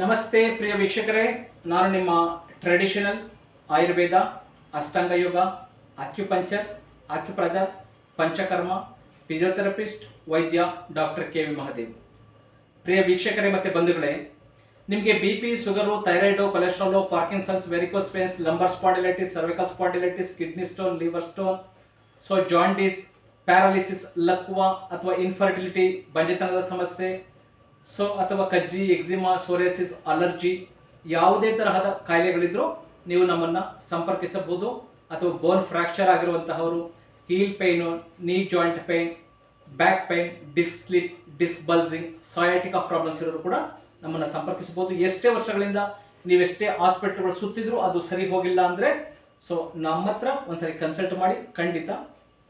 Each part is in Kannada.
ನಮಸ್ತೆ ಪ್ರಿಯ ವೀಕ್ಷಕರೇ. ನಾನು ನಿಮ್ಮ traditional Ayurveda, Ashtanga yoga acupuncture acupressure Panchakarma physiotherapist ವೈದ್ಯ ಡಾಕ್ಟರ್ ಕೆ ವಿ ಮಹದೇವ್. ಪ್ರಿಯ ವೀಕ್ಷಕರೇ ಮತ್ತು ಬಂಧುಗಳೇ, ನಿಮಗೆ B P, sugar, thyroid cholesterol Parkinson's varicose veins lumbar spondylitis cervical spondylitis kidney stone liver stone so jaundice paralysis ಲಕ್ವಾ ಅಥವಾ ಇನ್ಫರ್ಟಿಲಿಟಿ ಬಂಜೆತನದ ಸಮಸ್ಯೆ ಸೊ ಅಥವಾ ಕಜ್ಜಿ, ಎಕ್ಸಿಮಾ, ಸೋರಿಯಾಸಿಸ್, ಅಲರ್ಜಿ ಯಾವುದೇ ತರಹದ ಕಾಯಿಲೆಗಳಿದ್ರೂ ನೀವು ನಮ್ಮನ್ನು ಸಂಪರ್ಕಿಸಬಹುದು. ಅಥವಾ bone fracture ಆಗಿರುವಂತಹವರು heel pain knee joint pain back pain disc slip disc bulging sciatica problems ಇರೋರು ಕೂಡ ನಮ್ಮನ್ನು ಸಂಪರ್ಕಿಸಬಹುದು. ಎಷ್ಟೇ ವರ್ಷಗಳಿಂದ ನೀವೆಷ್ಟೇ ಹಾಸ್ಪಿಟಲ್ಗಳು ಸುತ್ತಿದ್ರು ಅದು ಸರಿ ಹೋಗಿಲ್ಲ ಅಂದರೆ ಸೊ ನಮ್ಮ ಹತ್ರ ಒಂದ್ಸರಿ ಕನ್ಸಲ್ಟ್ ಮಾಡಿ ಖಂಡಿತ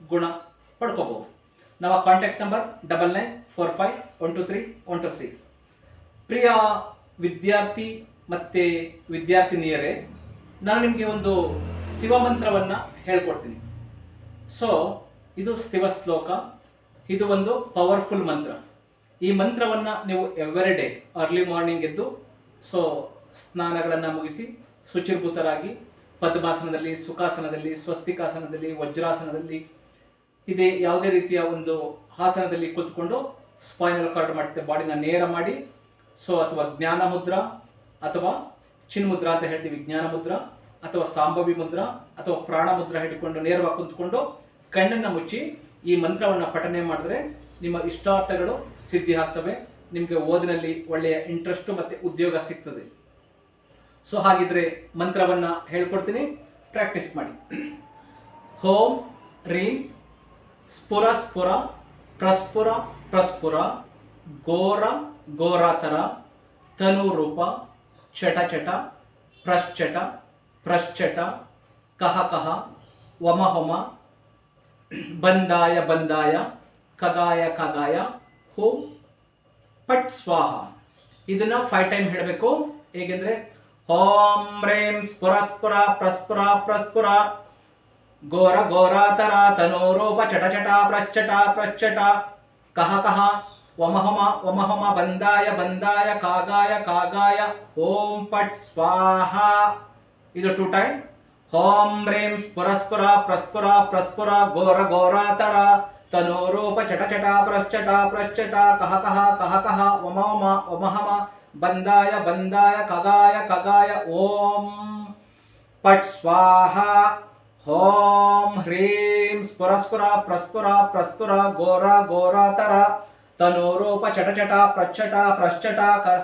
ಗುಣ ಪಡ್ಕೋಬಹುದು. ನಮ್ಮ contact number double nine four five one two three one two six ಪ್ರಿಯ ವಿದ್ಯಾರ್ಥಿ ಮತ್ತು ವಿದ್ಯಾರ್ಥಿನಿಯರೇ, ನಾನು ನಿಮಗೆ ಒಂದು ಶಿವಮಂತ್ರವನ್ನು ಹೇಳ್ಕೊಡ್ತೀನಿ. ಸೊ ಇದು ಶಿವ ಶ್ಲೋಕ, ಇದು ಒಂದು ಪವರ್ಫುಲ್ ಮಂತ್ರ. ಈ ಮಂತ್ರವನ್ನು ನೀವು ಎವ್ರಿ ಡೇ ಅರ್ಲಿ ಮಾರ್ನಿಂಗ್ ಎದ್ದು ಸೊ ಸ್ನಾನಗಳನ್ನು ಮುಗಿಸಿ, ಶುಚಿರ್ಭೂತರಾಗಿ, ಪದ್ಮಾಸನದಲ್ಲಿ, ಸುಖಾಸನದಲ್ಲಿ, ಸ್ವಸ್ತಿಕಾಸನದಲ್ಲಿ, ವಜ್ರಾಸನದಲ್ಲಿ ಇದೇ ಯಾವುದೇ ರೀತಿಯ ಒಂದು ಆಸನದಲ್ಲಿ ಕೂತ್ಕೊಂಡು ಸ್ಪೈನಲ್ ಕಾರ್ಡ್ ಮಾಡುತ್ತೆ, ಬಾಡಿನ ನೇರ ಮಾಡಿ. ಸೊ ಅಥವಾ ಜ್ಞಾನ ಮುದ್ರ, ಅಥವಾ ಚಿನ್ಮುದ್ರ ಅಂತ ಹೇಳ್ತೀವಿ, ಜ್ಞಾನ ಮುದ್ರ, ಅಥವಾ ಸಾಂಬವಿ ಮುದ್ರ, ಅಥವಾ ಪ್ರಾಣ ಮುದ್ರ ಹಿಡ್ಕೊಂಡು, ನೇರವಾಗಿ ಕುಂತ್ಕೊಂಡು ಕಣ್ಣನ್ನು ಮುಚ್ಚಿ ಈ ಮಂತ್ರವನ್ನು ಪಠನೆ ಮಾಡಿದ್ರೆ ನಿಮ್ಮ ಇಷ್ಟಾರ್ಥಗಳು ಸಿದ್ಧಿ ಆಗ್ತವೆ, ನಿಮಗೆ ಓದಿನಲ್ಲಿ ಒಳ್ಳೆಯ ಇಂಟ್ರೆಸ್ಟು ಮತ್ತು ಉದ್ಯೋಗ ಸಿಗ್ತದೆ. ಸೊ ಹಾಗಿದ್ರೆ ಮಂತ್ರವನ್ನು ಹೇಳ್ಕೊಡ್ತೀನಿ ಪ್ರಾಕ್ಟೀಸ್ ಮಾಡಿ. ಹೋಮ್ ರೀಂ ಸ್ಫುರ ಪ್ರಸ್ಪುರ ಪ್ರಸ್ಫುರ ಪ್ರಸ್ಫುರ, ಘೋರ, ಘೋರಾತರ, ತನುರೂಪ ಚಟಚಟ ಚಟ ಪ್ರಶ್ಚಟ ಪ್ರಶ್ಚಟ, ಕಹ ಕಹ, ವಮ, ಹೊಮ, ಬಂದಾಯ ಬಂದಾಯ, ಕಗಾಯ ಕಗಾಯ, ಹೋಂ, ಪಟ್, ಸ್ವಾಹ. ಇದನ್ನ ಫೈವ್ ಟೈಮ್ ಹೇಳಬೇಕು. ಹೇಗೆಂದ್ರೆ, ಓಂ, ರೇಂ ಸ್ಫುರ, ಪ್ರಸ್ಫುರ ಪ್ರಸ್ಫುರ ಘೋರ ಘೋರಾತರ ತನೋರೂಪ ಚಟ ಚಟ ಪ್ರಶ್ಚಟ ಪ್ರಶ್ಚಟ ಕಹ ಕಹ ವಮಹಮ ವಮಹಮ ಬಂದಾಯ ಬಂದಾಯ ಕಾಗಾಯ ಕಾಗಾಯ ಓಂ ಪಟ್ ಸ್ವಾಹ ಇದು ಟು ಟೈಮ್ ಓಂ ರೇಂ ಸ್ಫುರ ಸ್ಫುರ ಪ್ರಸ್ಫುರ ಪ್ರಸ್ಫುರ ಘೋರ ಘೋರಾತರ ತನೋರೂಪ ಚಟ ಚಟ ಪ್ರಶ್ಚಟ ಪ್ರಶ್ಚಟ ಕಹ ಕಹ ಕಹ ಕಹ ವಮಹಮ ವಮಹಮ ಬಂದಾಯ ಬಂದಾಯ ಕಗಾಯ ಕಗಾಯ ಓಂ ಪಟ್ ಸ್ವಾಹ ಓಂ ಹ್ರೀಂ ಸ್ಫುರ ಸ್ಫುರ ಪ್ರಸ್ಫುರ ಪ್ರಸ್ಫುರ ಘೋರ ಘೋರಾತರ ತನೋರೂಪ ಚಟ ಚಟ ಪ್ರಚ್ಛಟ ಪ್ರಶ್ಚಟ ಕ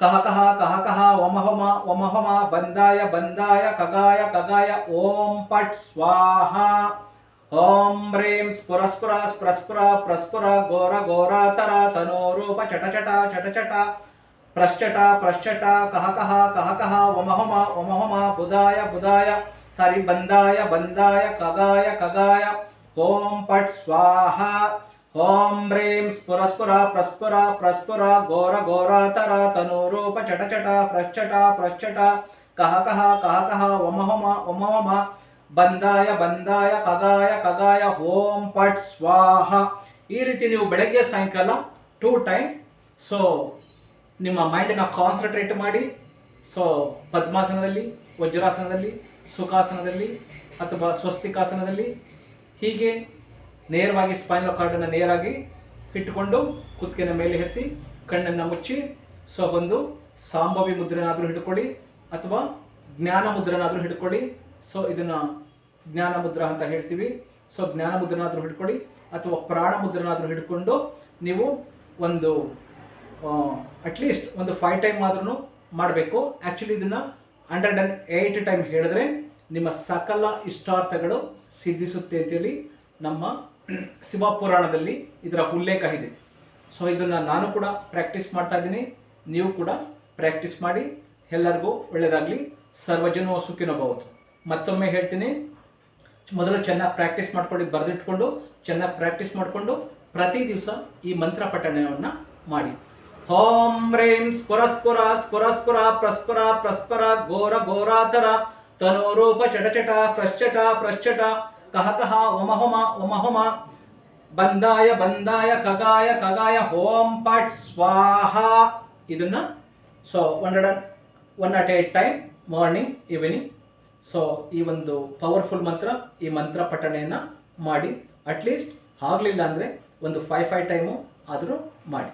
ಕಹ ಕಹ ಕಹ ಕಹ ವಮ ಹೊಮ ವಮ ಹೊಮ ಬಂದಾಯ ಬಂದಾಯ ಕಗಾಯ ಕಗಾಯ ಓಂ ಪಟ್ ಸ್ವಾಹ ಓಂ ಹ್ರೀಂ ಸ್ಫುರ ಸ್ಫುರ ಸ್ಪ್ರಸ್ಫುರ ಪ್ರಸ್ಫುರ ಘೋರ ಘೋರಾತರ ತನೋರೂಪ ಚಟ ಚಟ ಚಟ ಚಟ ಪ್ರಶ್ಚಟ ಪ್ರಶ್ಚಟ ಸಾರಿ ಬಂದಾಯ ಬಂದಾಯ, ಕಗಾಯ ಕಗಾಯ. ಓಂ ಪಟ್ ಸ್ವಾಹ. ಓಂ ಹ್ರೀಂ ಸ್ಫುರ ಸ್ಫುರ ಪ್ರಸ್ಫುರ ಪ್ರಸ್ಫುರ. ಘೋರ, ಘೋರಾತರ, ತನೂರೂಪ, ಚಟ ಚಟ, ಪ್ರಶ್ಚಟ ಪ್ರಶ್ಚಟ. ಕಹ ಕಹ ಕಹ ಕಹ ವಮ ಹೊಮ ವಮ ಹೊಮ. ಬಂದಾಯ ಬಂದಾಯ, ಕಗಾಯ ಕಗಾಯ. ಓಂ ಪಟ್ ಸ್ವಾಹ. ಈ ರೀತಿ ನೀವು ಬೆಳಗ್ಗೆ ಸಾಯಂಕಾಲ ಟೂ ಟೈಮ್ ಸೊ ನಿಮ್ಮ ಮೈಂಡನ್ನ ಕಾನ್ಸಂಟ್ರೇಟ್ ಮಾಡಿ ಸೊ ಪದ್ಮಾಸನದಲ್ಲಿ, ವಜ್ರಾಸನದಲ್ಲಿ, ಸುಖಾಸನದಲ್ಲಿ ಅಥವಾ ಸ್ವಸ್ತಿಕಾಸನದಲ್ಲಿ ಹೀಗೆ ನೇರವಾಗಿ ಸ್ಪೈನಲ್ ಕಾರ್ಡನ್ನು ನೇರಾಗಿ ಇಟ್ಟುಕೊಂಡು ಕುತ್ತಿಗೆನ ಮೇಲೆ ಎತ್ತಿ ಕಣ್ಣನ್ನು ಮುಚ್ಚಿ ಸೊ ಒಂದು ಸಾಂಬವಿ ಮುದ್ರೆನಾದರೂ ಹಿಡ್ಕೊಳ್ಳಿ ಅಥವಾ ಜ್ಞಾನ ಮುದ್ರೆನಾದರೂ ಹಿಡ್ಕೊಳ್ಳಿ. ಸೊ ಇದನ್ನು ಜ್ಞಾನ ಮುದ್ರ ಅಂತ ಹೇಳ್ತೀವಿ. ಸೊ ಜ್ಞಾನ ಮುದ್ರನಾದರೂ ಹಿಡ್ಕೊಳ್ಳಿ ಅಥವಾ ಪ್ರಾಣ ಮುದ್ರನಾದರೂ ಹಿಡ್ಕೊಂಡು ನೀವು ಒಂದು ಅಟ್ಲೀಸ್ಟ್ ಒಂದು ಫೈವ್ ಟೈಮ್ ಆದ್ರೂ ಮಾಡಬೇಕು. ಆ್ಯಕ್ಚುಲಿ ಇದನ್ನು ಹಂಡ್ರೆಡ್ ಆ್ಯಂಡ್ ಏಯ್ಟ್ ಟೈಮ್ ಹೇಳಿದ್ರೆ ನಿಮ್ಮ ಸಕಲ ಇಷ್ಟಾರ್ಥಗಳು ಸಿದ್ಧಿಸುತ್ತೆ ಅಂತೇಳಿ ನಮ್ಮ ಶಿವಪುರಾಣದಲ್ಲಿ ಇದರ ಉಲ್ಲೇಖ ಇದೆ. ಸೊ ಇದನ್ನು ನಾನು ಕೂಡ ಪ್ರಾಕ್ಟೀಸ್ ಮಾಡ್ತಾ ಇದ್ದೀನಿ. ನೀವು ಕೂಡ ಪ್ರಾಕ್ಟೀಸ್ ಮಾಡಿ. ಎಲ್ಲರಿಗೂ ಒಳ್ಳೆಯದಾಗಲಿ ಸರ್ವಜನೋ ಸುಖಿನೋ ಭವತು. ಮತ್ತೊಮ್ಮೆ ಹೇಳ್ತೀನಿ. ಮೊದಲು ಚೆನ್ನಾಗಿ ಪ್ರಾಕ್ಟೀಸ್ ಮಾಡ್ಕೊಂಡು ಬರೆದಿಟ್ಕೊಂಡು, ಚೆನ್ನಾಗಿ ಪ್ರಾಕ್ಟೀಸ್ ಮಾಡಿಕೊಂಡು ಪ್ರತಿ ದಿವಸ ಈ ಮಂತ್ರ ಪಠಣವನ್ನು ಮಾಡಿ. ಓಂ ಹ್ರೀಂ ಸ್ಪುರಸ್ಪುರ ಸ್ಪುರಸ್ಪುರ ಪ್ರಸ್ಪುರ ಪ್ರಸ್ಪರ ಘೋರ ಘೋರಾತರ ತನೋರೂಪ ಚಟಚಟ ಚಟ ಪ್ರಶ್ಚಟ ಪ್ರಶ್ಚಟ ಕಹ ಕಹ ಒಮಹೊಮ ಒಮಹೊಮ ಬಂದಾಯ ಬಂದಾಯ ಕಗಾಯ ಕಗಾಯ ಹೋಂ ಪಟ್ ಸ್ವಾಹ ಇದನ್ನ so one hundred one at eight time morning evening so ಈ ಒಂದು ಪವರ್ಫುಲ್ ಮಂತ್ರ, ಈ ಮಂತ್ರ ಪಠಣೆಯನ್ನು ಮಾಡಿ ಅಟ್ಲೀಸ್ಟ್ ಆಗಲಿಲ್ಲ ಅಂದರೆ ಒಂದು ಫೈವ್ ಫೈವ್ ಟೈಮು ಆದರೂ ಮಾಡಿ.